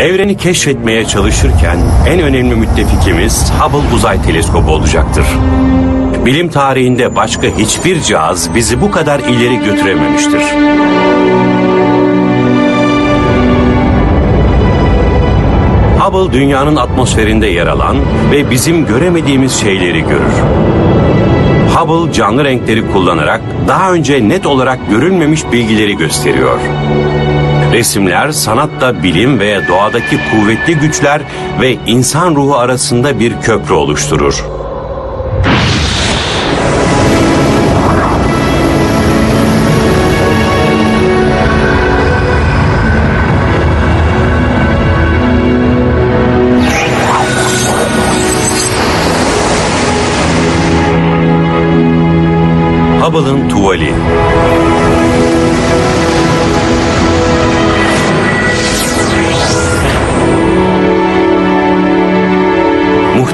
Evreni keşfetmeye çalışırken en önemli müttefikimiz Hubble Uzay Teleskobu olacaktır. Bilim tarihinde başka hiçbir cihaz bizi bu kadar ileri götürememiştir. Hubble dünyanın atmosferinde yer alan ve bizim göremediğimiz şeyleri görür. Hubble canlı renkleri kullanarak daha önce net olarak görülmemiş bilgileri gösteriyor. Resimler sanatta bilim ve doğadaki kuvvetli güçler ve insan ruhu arasında bir köprü oluşturur.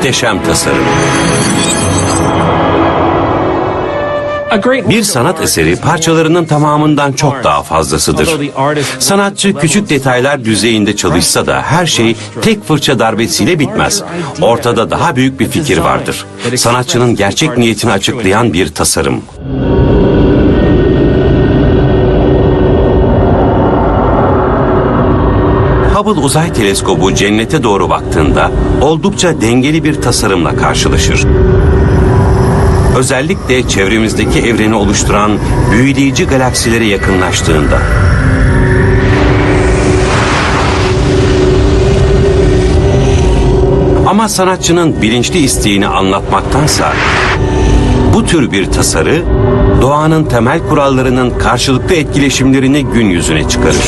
Muhteşem tasarım. Bir sanat eseri parçalarının tamamından çok daha fazlasıdır. Sanatçı küçük detaylar düzeyinde çalışsa da her şey tek fırça darbesiyle bitmez. Ortada daha büyük bir fikir vardır. Sanatçının gerçek niyetini açıklayan bir tasarım. Hubble Uzay Teleskobu cennete doğru baktığında oldukça dengeli bir tasarımla karşılaşır. Özellikle çevremizdeki evreni oluşturan büyüleyici galaksilere yakınlaştığında. Ama sanatçının bilinçli isteğini anlatmaktansa bu tür bir tasarı doğanın temel kurallarının karşılıklı etkileşimlerini gün yüzüne çıkarır.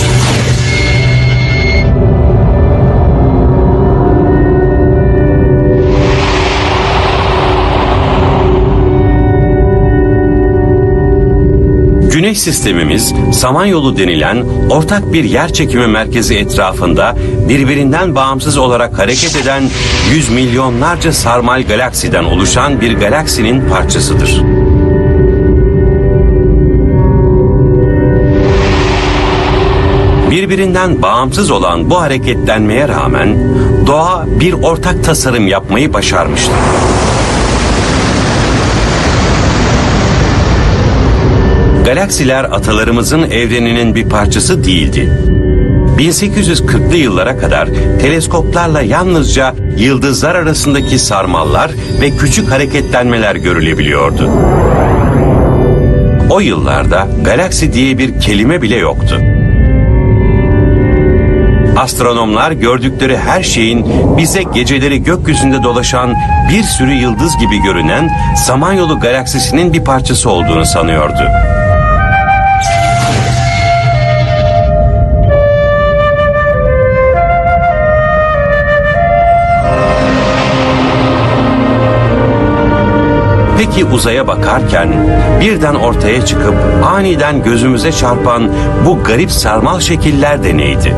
Sistemimiz Samanyolu denilen ortak bir yer çekimi merkezi etrafında birbirinden bağımsız olarak hareket eden yüz milyonlarca sarmal galaksiden oluşan bir galaksinin parçasıdır. Birbirinden bağımsız olan bu hareketlenmeye rağmen doğa bir ortak tasarım yapmayı başarmıştır. Galaksiler atalarımızın evreninin bir parçası değildi. 1840'lı yıllara kadar teleskoplarla yalnızca yıldızlar arasındaki sarmallar ve küçük hareketlenmeler görülebiliyordu. O yıllarda galaksi diye bir kelime bile yoktu. Astronomlar gördükleri her şeyin bize geceleri gökyüzünde dolaşan bir sürü yıldız gibi görünen Samanyolu galaksisinin bir parçası olduğunu sanıyordu. Peki uzaya bakarken birden ortaya çıkıp aniden gözümüze çarpan bu garip sarmal şekiller de neydi?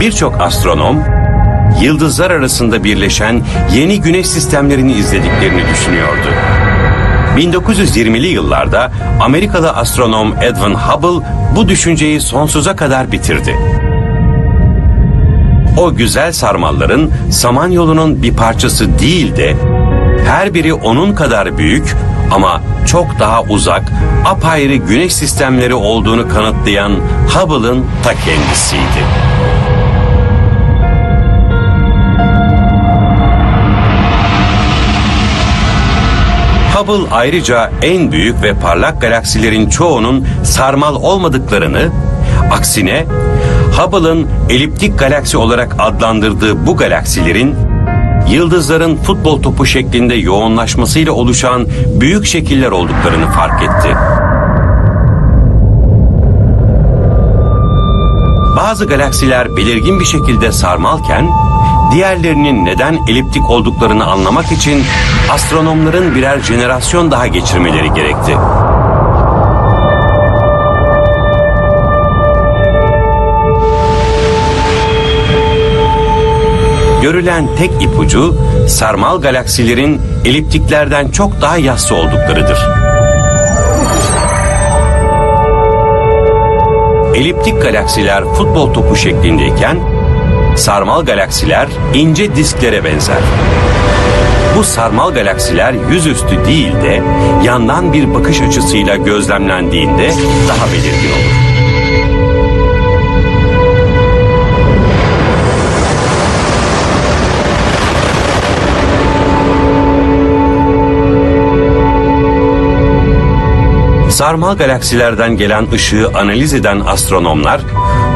Birçok astronom yıldızlar arasında birleşen yeni güneş sistemlerini izlediklerini düşünüyordu. 1920'li yıllarda Amerikalı astronom Edwin Hubble bu düşünceyi sonsuza kadar bitirdi. O güzel sarmalların Samanyolu'nun bir parçası değil de her biri onun kadar büyük ama çok daha uzak, apayrı güneş sistemleri olduğunu kanıtlayan Hubble'ın ta kendisiydi. Hubble ayrıca en büyük ve parlak galaksilerin çoğunun sarmal olmadıklarını, aksine Hubble'ın eliptik galaksi olarak adlandırdığı bu galaksilerin yıldızların futbol topu şeklinde yoğunlaşmasıyla oluşan büyük şekiller olduklarını fark etti. Bazı galaksiler belirgin bir şekilde sarmalken diğerlerinin neden eliptik olduklarını anlamak için astronomların birer jenerasyon daha geçirmeleri gerekti. Görülen tek ipucu sarmal galaksilerin eliptiklerden çok daha yassı olduklarıdır. eliptik galaksiler futbol topu şeklindeyken sarmal galaksiler ince disklere benzer. Bu sarmal galaksiler yüzüstü değil de yandan bir bakış açısıyla gözlemlendiğinde daha belirgin olur. Sarmal galaksilerden gelen ışığı analiz eden astronomlar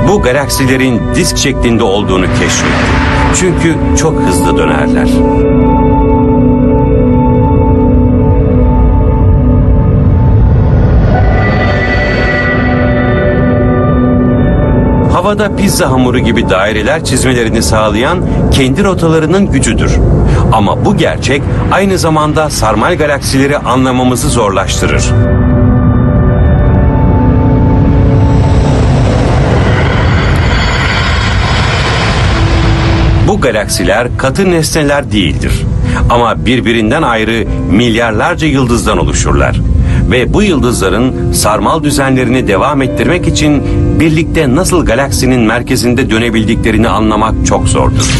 bu galaksilerin disk şeklinde olduğunu keşfetti. Çünkü çok hızlı dönerler. Havada pizza hamuru gibi daireler çizmelerini sağlayan kendi rotalarının gücüdür. Ama bu gerçek aynı zamanda sarmal galaksileri anlamamızı zorlaştırır. Galaksiler katı nesneler değildir. Ama birbirinden ayrı milyarlarca yıldızdan oluşurlar. Ve bu yıldızların sarmal düzenlerini devam ettirmek için birlikte nasıl galaksinin merkezinde dönebildiklerini anlamak çok zordur.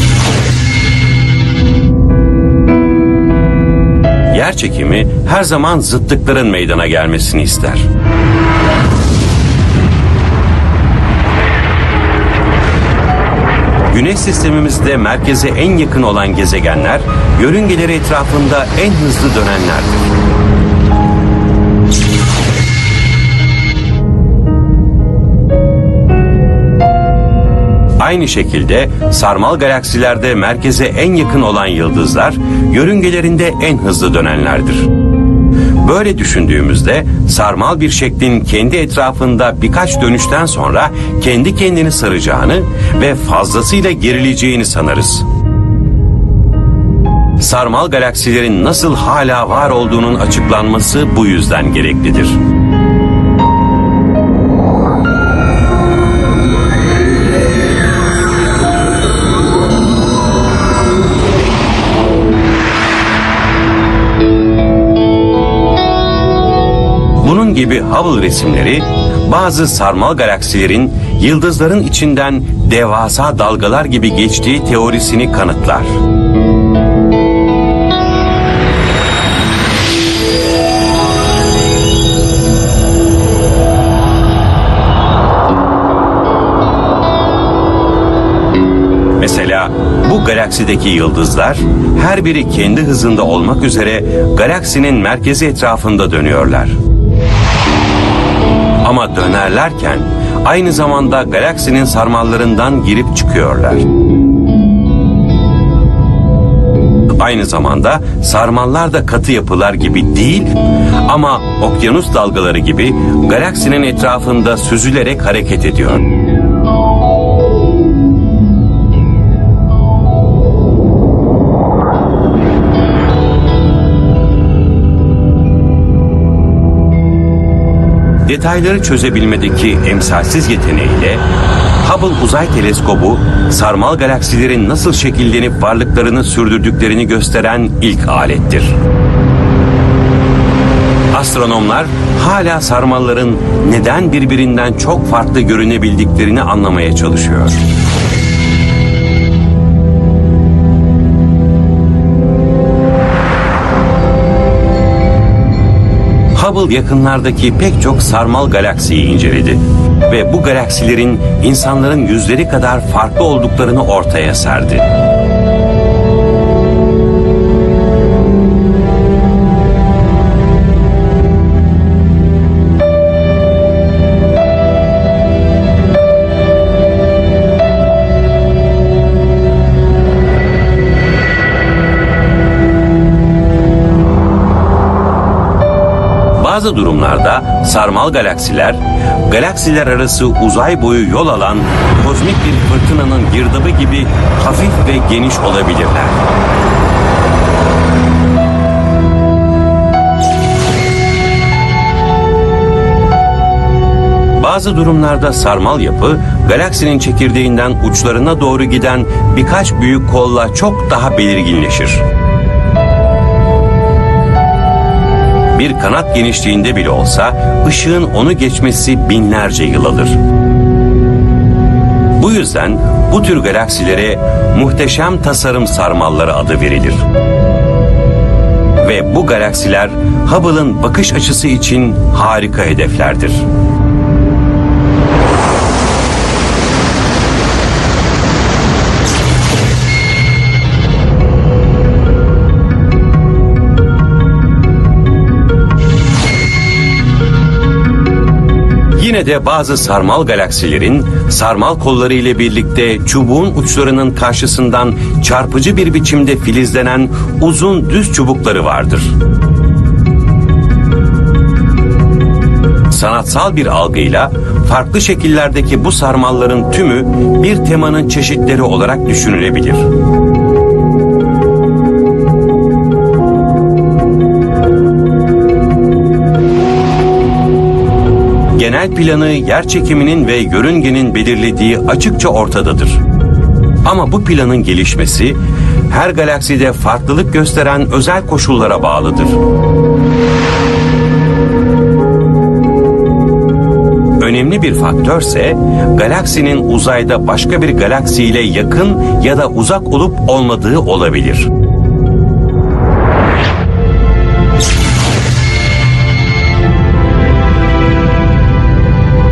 Yer çekimi her zaman zıtlıkların meydana gelmesini ister. Güneş sistemimizde merkeze en yakın olan gezegenler, yörüngeleri etrafında en hızlı dönenlerdir. Aynı şekilde sarmal galaksilerde merkeze en yakın olan yıldızlar, yörüngelerinde en hızlı dönenlerdir. Böyle düşündüğümüzde sarmal bir şeklin kendi etrafında birkaç dönüşten sonra kendi kendini saracağını ve fazlasıyla gerileceğini sanırız. Sarmal galaksilerin nasıl hala var olduğunun açıklanması bu yüzden gereklidir. Gibi Hubble resimleri bazı sarmal galaksilerin yıldızların içinden devasa dalgalar gibi geçtiği teorisini kanıtlar. Mesela bu galaksideki yıldızlar her biri kendi hızında olmak üzere galaksinin merkezi etrafında dönüyorlar. Ama dönerlerken aynı zamanda galaksinin sarmallarından girip çıkıyorlar. Aynı zamanda sarmallar da katı yapılar gibi değil ama okyanus dalgaları gibi galaksinin etrafında süzülerek hareket ediyor. Detayları çözebilmedeki emsalsiz yeteneğiyle Hubble Uzay Teleskobu sarmal galaksilerin nasıl şekillenip varlıklarını sürdürdüklerini gösteren ilk alettir. Astronomlar hala sarmalların neden birbirinden çok farklı görünebildiklerini anlamaya çalışıyor. Hubble yakınlardaki pek çok sarmal galaksiyi inceledi ve bu galaksilerin insanların yüzleri kadar farklı olduklarını ortaya serdi. Bazı durumlarda sarmal galaksiler, galaksiler arası uzay boyu yol alan kozmik bir fırtınanın girdabı gibi hafif ve geniş olabilirler. Bazı durumlarda sarmal yapı, galaksinin çekirdeğinden uçlarına doğru giden birkaç büyük kolla çok daha belirginleşir. Bir kanat genişliğinde bile olsa ışığın onu geçmesi binlerce yıl alır. Bu yüzden bu tür galaksilere muhteşem tasarım sarmalları adı verilir. Ve bu galaksiler Hubble'ın bakış açısı için harika hedeflerdir. Yine de bazı sarmal galaksilerin sarmal kolları ile birlikte çubuğun uçlarının karşısından çarpıcı bir biçimde filizlenen uzun düz çubukları vardır. Sanatsal bir algıyla farklı şekillerdeki bu sarmalların tümü bir temanın çeşitleri olarak düşünülebilir. Planı yer çekiminin ve yörüngenin belirlediği açıkça ortadadır. Ama bu planın gelişmesi her galakside farklılık gösteren özel koşullara bağlıdır. Önemli bir faktörse galaksinin uzayda başka bir galaksiyle yakın ya da uzak olup olmadığı olabilir.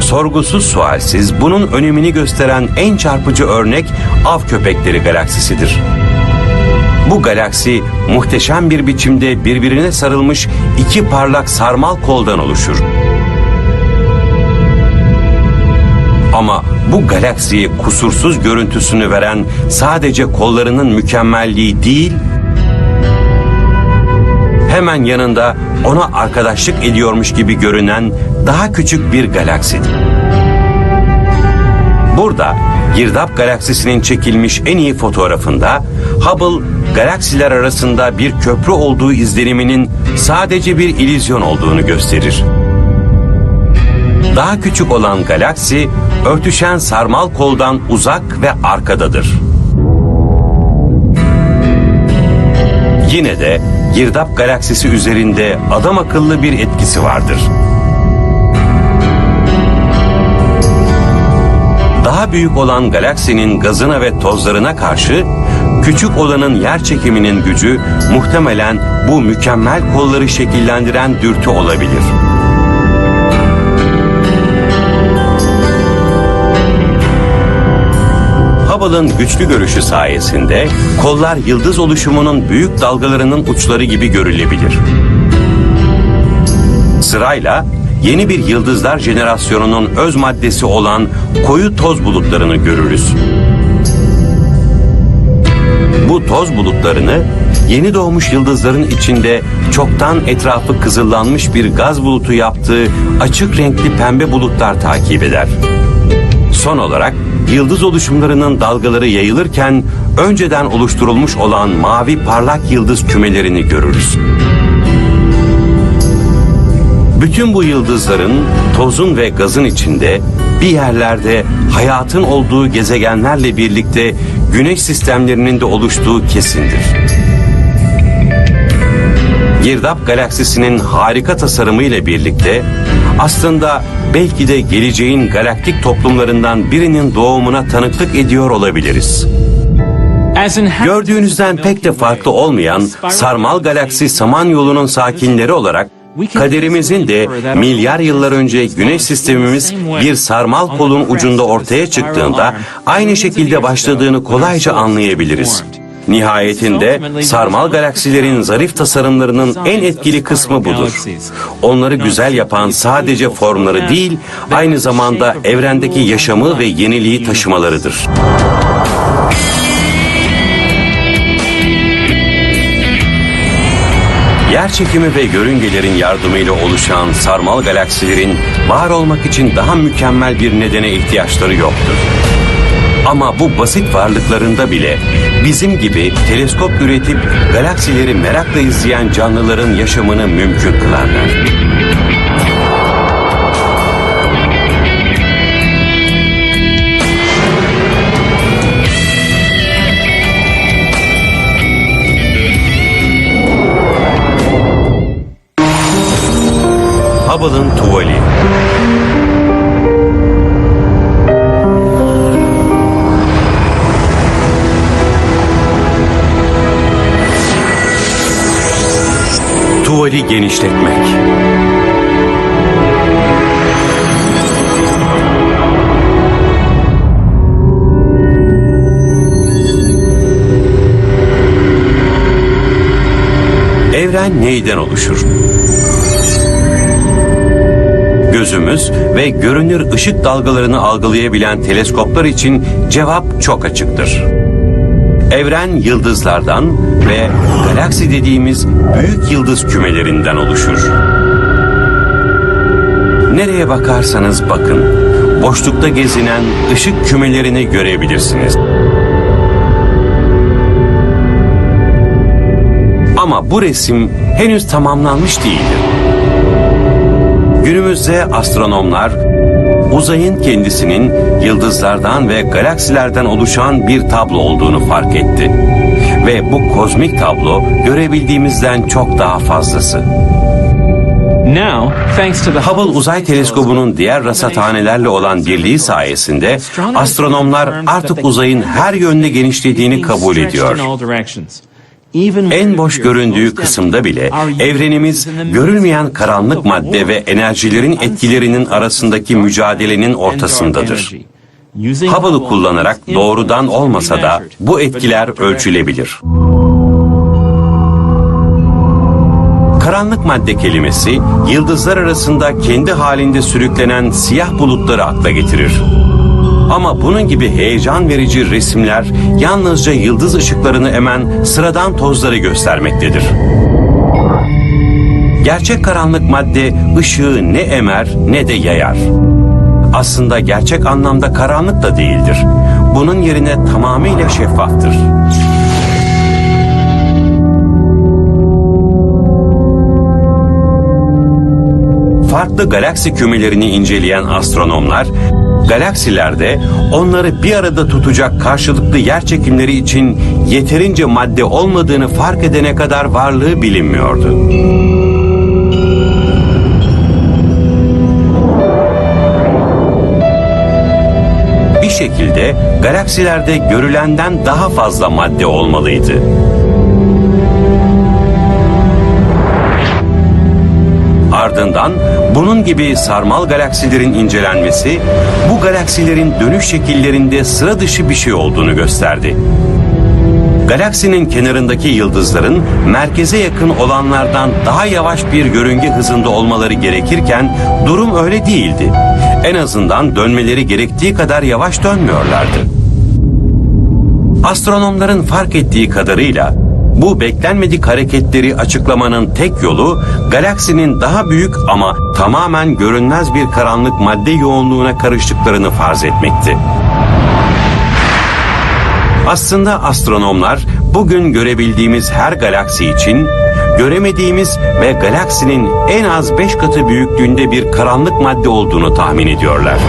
Sorgusuz sualsiz bunun önemini gösteren en çarpıcı örnek av köpekleri galaksisidir. Bu galaksi muhteşem bir biçimde birbirine sarılmış iki parlak sarmal koldan oluşur. Ama bu galaksiye kusursuz görüntüsünü veren sadece kollarının mükemmelliği değil, hemen yanında ona arkadaşlık ediyormuş gibi görünen daha küçük bir galaksidir. Burada Girdap galaksisinin çekilmiş en iyi fotoğrafında Hubble galaksiler arasında bir köprü olduğu izleniminin sadece bir ilizyon olduğunu gösterir. Daha küçük olan galaksi örtüşen sarmal koldan uzak ve arkadadır. Yine de Girdap galaksisi üzerinde adam akıllı bir etkisi vardır. Daha büyük olan galaksinin gazına ve tozlarına karşı küçük olanın yer çekiminin gücü muhtemelen bu mükemmel kolları şekillendiren dürtü olabilir. Hubble'ın güçlü görüşü sayesinde kollar yıldız oluşumunun büyük dalgalarının uçları gibi görülebilir. Sırayla yeni bir yıldızlar jenerasyonunun öz maddesi olan koyu toz bulutlarını görürüz. Bu toz bulutlarını yeni doğmuş yıldızların içinde çoktan etrafı kızıllanmış bir gaz bulutu yaptığı açık renkli pembe bulutlar takip eder. Son olarak yıldız oluşumlarının dalgaları yayılırken önceden oluşturulmuş olan mavi parlak yıldız kümelerini görürüz. Bütün bu yıldızların, tozun ve gazın içinde bir yerlerde hayatın olduğu gezegenlerle birlikte güneş sistemlerinin de oluştuğu kesindir. Girdap galaksisinin harika tasarımı ile birlikte aslında belki de geleceğin galaktik toplumlarından birinin doğumuna tanıklık ediyor olabiliriz. Gördüğünüzden pek de farklı olmayan Sarmal Galaksi Samanyolu'nun sakinleri olarak kaderimizin de milyar yıllar önce güneş sistemimiz bir sarmal kolun ucunda ortaya çıktığında aynı şekilde başladığını kolayca anlayabiliriz. Nihayetinde sarmal galaksilerin zarif tasarımlarının en etkili kısmı budur. Onları güzel yapan sadece formları değil, aynı zamanda evrendeki yaşamı ve yeniliği taşımalarıdır. Yer çekimi ve yörüngelerin yardımıyla oluşan sarmal galaksilerin var olmak için daha mükemmel bir nedene ihtiyaçları yoktur. Ama bu basit varlıklarında bile bizim gibi teleskop üretip galaksileri merakla izleyen canlıların yaşamını mümkün kılarlar. Tuvali genişletmek. Evren neyden oluşur? Gözümüz ve görünür ışık dalgalarını algılayabilen teleskoplar için cevap çok açıktır. Evren yıldızlardan ve galaksi dediğimiz büyük yıldız kümelerinden oluşur. Nereye bakarsanız bakın, boşlukta gezinen ışık kümelerini görebilirsiniz. Ama bu resim henüz tamamlanmış değildir. Günümüzde astronomlar uzayın kendisinin yıldızlardan ve galaksilerden oluşan bir tablo olduğunu fark etti. Ve bu kozmik tablo görebildiğimizden çok daha fazlası. Now, thanks to the Hubble Uzay Teleskobu'nun diğer rasathanelerle olan birliği sayesinde astronomlar artık uzayın her yönde genişlediğini kabul ediyor. En boş göründüğü kısımda bile evrenimiz görülmeyen karanlık madde ve enerjilerin etkilerinin arasındaki mücadelenin ortasındadır. Hubble'ı kullanarak doğrudan olmasa da bu etkiler ölçülebilir. Karanlık madde kelimesi yıldızlar arasında kendi halinde sürüklenen siyah bulutları akla getirir. Ama bunun gibi heyecan verici resimler yalnızca yıldız ışıklarını emen sıradan tozları göstermektedir. Gerçek karanlık madde ışığı ne emer ne de yayar. Aslında gerçek anlamda karanlık da değildir. Bunun yerine tamamıyla şeffaftır. Farklı galaksi kümelerini inceleyen astronomlar, galaksilerde onları bir arada tutacak karşılıklı yer çekimleri için yeterince madde olmadığını fark edene kadar varlığı bilinmiyordu. Bir şekilde galaksilerde görülenden daha fazla madde olmalıydı. Ardından bunun gibi sarmal galaksilerin incelenmesi bu galaksilerin dönüş şekillerinde sıra dışı bir şey olduğunu gösterdi. Galaksinin kenarındaki yıldızların merkeze yakın olanlardan daha yavaş bir yörünge hızında olmaları gerekirken durum öyle değildi. En azından dönmeleri gerektiği kadar yavaş dönmüyorlardı. Astronomların fark ettiği kadarıyla bu beklenmedik hareketleri açıklamanın tek yolu galaksinin daha büyük ama tamamen görünmez bir karanlık madde yoğunluğuna karıştıklarını farz etmekti. Aslında astronomlar bugün görebildiğimiz her galaksi için göremediğimiz ve galaksinin en az 5 katı büyüklüğünde bir karanlık madde olduğunu tahmin ediyorlar.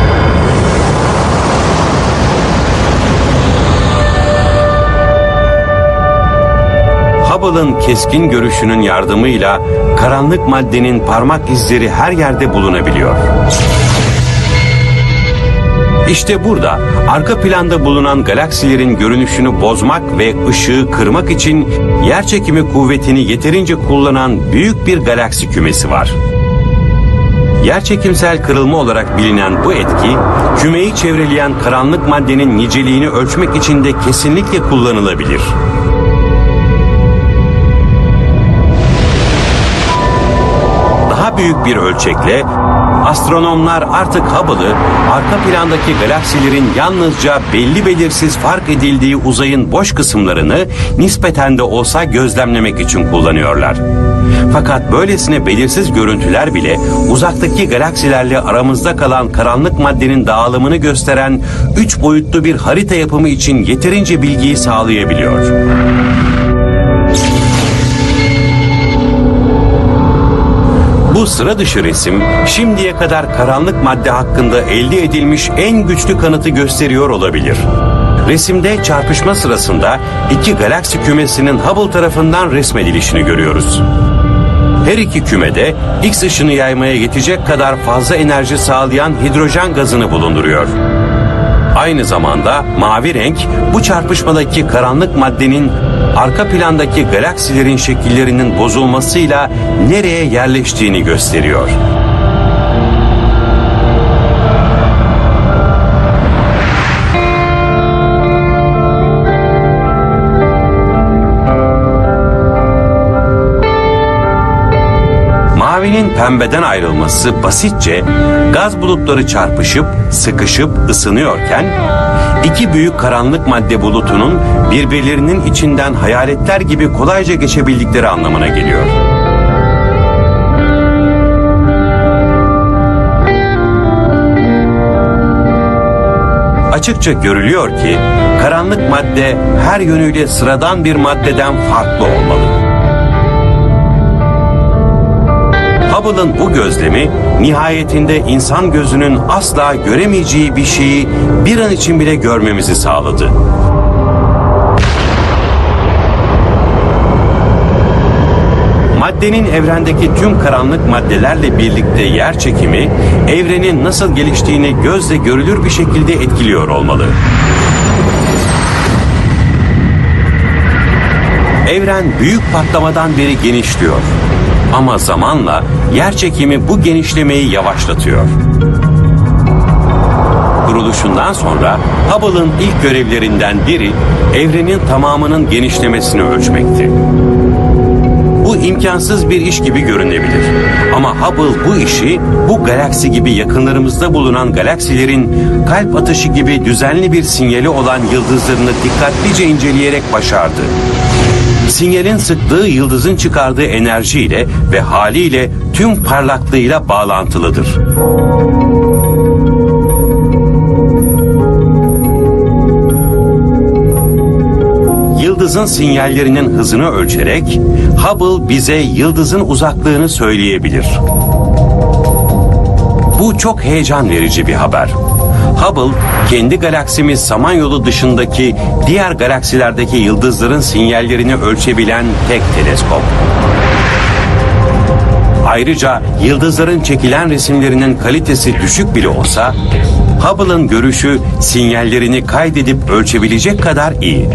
Hubble'ın keskin görüşünün yardımıyla karanlık maddenin parmak izleri her yerde bulunabiliyor. İşte burada arka planda bulunan galaksilerin görünüşünü bozmak ve ışığı kırmak için yerçekimi kuvvetini yeterince kullanan büyük bir galaksi kümesi var. Yerçekimsel kırılma olarak bilinen bu etki, kümeyi çevreleyen karanlık maddenin niceliğini ölçmek için de kesinlikle kullanılabilir. Büyük bir ölçekle astronomlar artık Hubble'ı arka plandaki galaksilerin yalnızca belli belirsiz fark edildiği uzayın boş kısımlarını nispeten de olsa gözlemlemek için kullanıyorlar. Fakat böylesine belirsiz görüntüler bile uzaktaki galaksilerle aramızda kalan karanlık maddenin dağılımını gösteren üç boyutlu bir harita yapımı için yeterince bilgiyi sağlayabiliyor. Sıra dışı resim şimdiye kadar karanlık madde hakkında elde edilmiş en güçlü kanıtı gösteriyor olabilir. Resimde çarpışma sırasında iki galaksi kümesinin Hubble tarafından resmedilişini görüyoruz. Her iki kümede X ışını yaymaya yetecek kadar fazla enerji sağlayan hidrojen gazını bulunduruyor. Aynı zamanda mavi renk bu çarpışmadaki karanlık maddenin arka plandaki galaksilerin şekillerinin bozulmasıyla nereye yerleştiğini gösteriyor. Mavinin pembeden ayrılması basitçe gaz bulutları çarpışıp sıkışıp ısınıyorken iki büyük karanlık madde bulutunun birbirlerinin içinden hayaletler gibi kolayca geçebildikleri anlamına geliyor. Açıkça görülüyor ki karanlık madde her yönüyle sıradan bir maddeden farklı olmalı. Hubble'ın bu gözlemi nihayetinde insan gözünün asla göremeyeceği bir şeyi bir an için bile görmemizi sağladı. Maddenin evrendeki tüm karanlık maddelerle birlikte yer çekimi evrenin nasıl geliştiğini gözle görülür bir şekilde etkiliyor olmalı. Evren büyük patlamadan beri genişliyor. Ama zamanla yer çekimi bu genişlemeyi yavaşlatıyor. Kuruluşundan sonra Hubble'ın ilk görevlerinden biri evrenin tamamının genişlemesini ölçmekti. Bu imkansız bir iş gibi görünebilir. Ama Hubble bu işi bu galaksi gibi yakınlarımızda bulunan galaksilerin kalp atışı gibi düzenli bir sinyali olan yıldızlarını dikkatlice inceleyerek başardı. Sinyalin sıklığı yıldızın çıkardığı enerjiyle ve haliyle tüm parlaklığıyla bağlantılıdır. Yıldızın sinyallerinin hızını ölçerek Hubble bize yıldızın uzaklığını söyleyebilir. Bu çok heyecan verici bir haber. Hubble, kendi galaksimiz Samanyolu dışındaki diğer galaksilerdeki yıldızların sinyallerini ölçebilen tek teleskop. Ayrıca yıldızların çekilen resimlerinin kalitesi düşük bile olsa, Hubble'ın görüşü sinyallerini kaydedip ölçebilecek kadar iyi.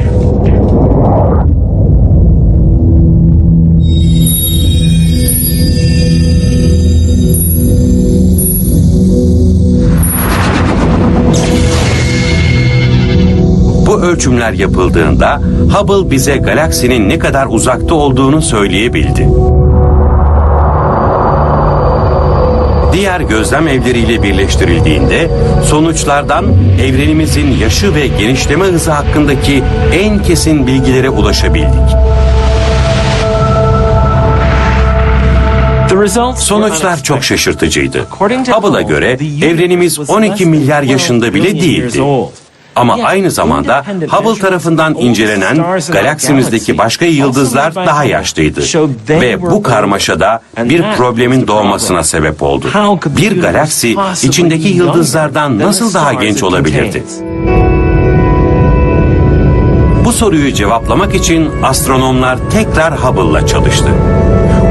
Ölçümler yapıldığında Hubble bize galaksinin ne kadar uzakta olduğunu söyleyebildi. Diğer gözlem evleriyle birleştirildiğinde sonuçlardan evrenimizin yaşı ve genişleme hızı hakkındaki en kesin bilgilere ulaşabildik. Sonuçlar çok şaşırtıcıydı. Hubble'a Hubble, göre evrenimiz was 12 less than milyar 12 yaşında bile değildi. Ama aynı zamanda Hubble tarafından of all incelenen galaksimizdeki başka yıldızlar daha yaşlıydı. Ve bu karmaşada bir problemin doğmasına sebep oldu. Bir galaksi içindeki yıldızlardan nasıl daha genç olabilirdi? Bu soruyu cevaplamak için astronomlar tekrar Hubble'la çalıştı.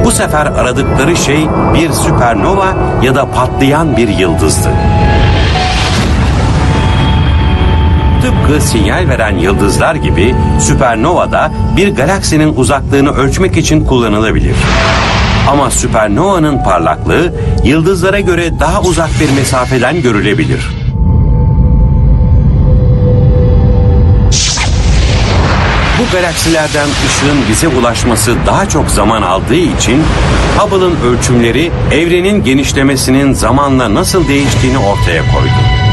Bu sefer aradıkları şey bir süpernova ya da patlayan bir yıldızdı. Tıpkı sinyal veren yıldızlar gibi süpernova da bir galaksinin uzaklığını ölçmek için kullanılabilir. Ama süpernovanın parlaklığı yıldızlara göre daha uzak bir mesafeden görülebilir. Bu galaksilerden ışığın bize ulaşması daha çok zaman aldığı için Hubble'ın ölçümleri evrenin genişlemesinin zamanla nasıl değiştiğini ortaya koydu.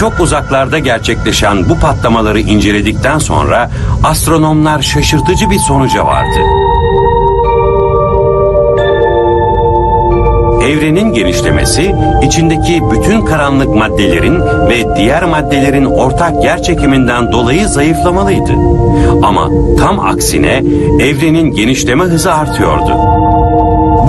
Çok uzaklarda gerçekleşen bu patlamaları inceledikten sonra astronomlar şaşırtıcı bir sonuca vardı. Evrenin genişlemesi içindeki bütün karanlık maddelerin ve diğer maddelerin ortak yer çekiminden dolayı zayıflamalıydı. Ama tam aksine evrenin genişleme hızı artıyordu.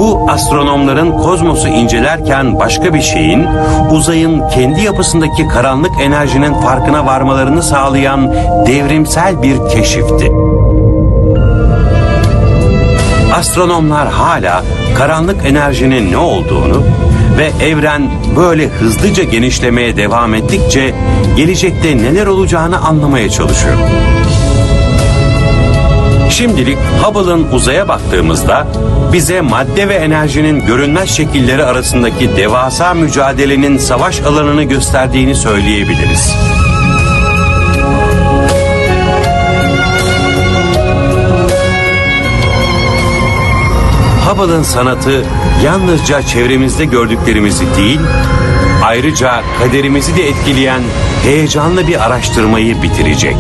Bu astronomların kozmosu incelerken başka bir şeyin uzayın kendi yapısındaki karanlık enerjinin farkına varmalarını sağlayan devrimsel bir keşifti. astronomlar hala karanlık enerjinin ne olduğunu ve evren böyle hızlıca genişlemeye devam ettikçe gelecekte neler olacağını anlamaya çalışıyor. Şimdilik Hubble'ın uzaya baktığımızda bize madde ve enerjinin görünmez şekilleri arasındaki devasa mücadelenin savaş alanını gösterdiğini söyleyebiliriz. Hubble'ın sanatı yalnızca çevremizde gördüklerimizi değil, ayrıca kaderimizi de etkileyen heyecanlı bir araştırmayı bitirecek.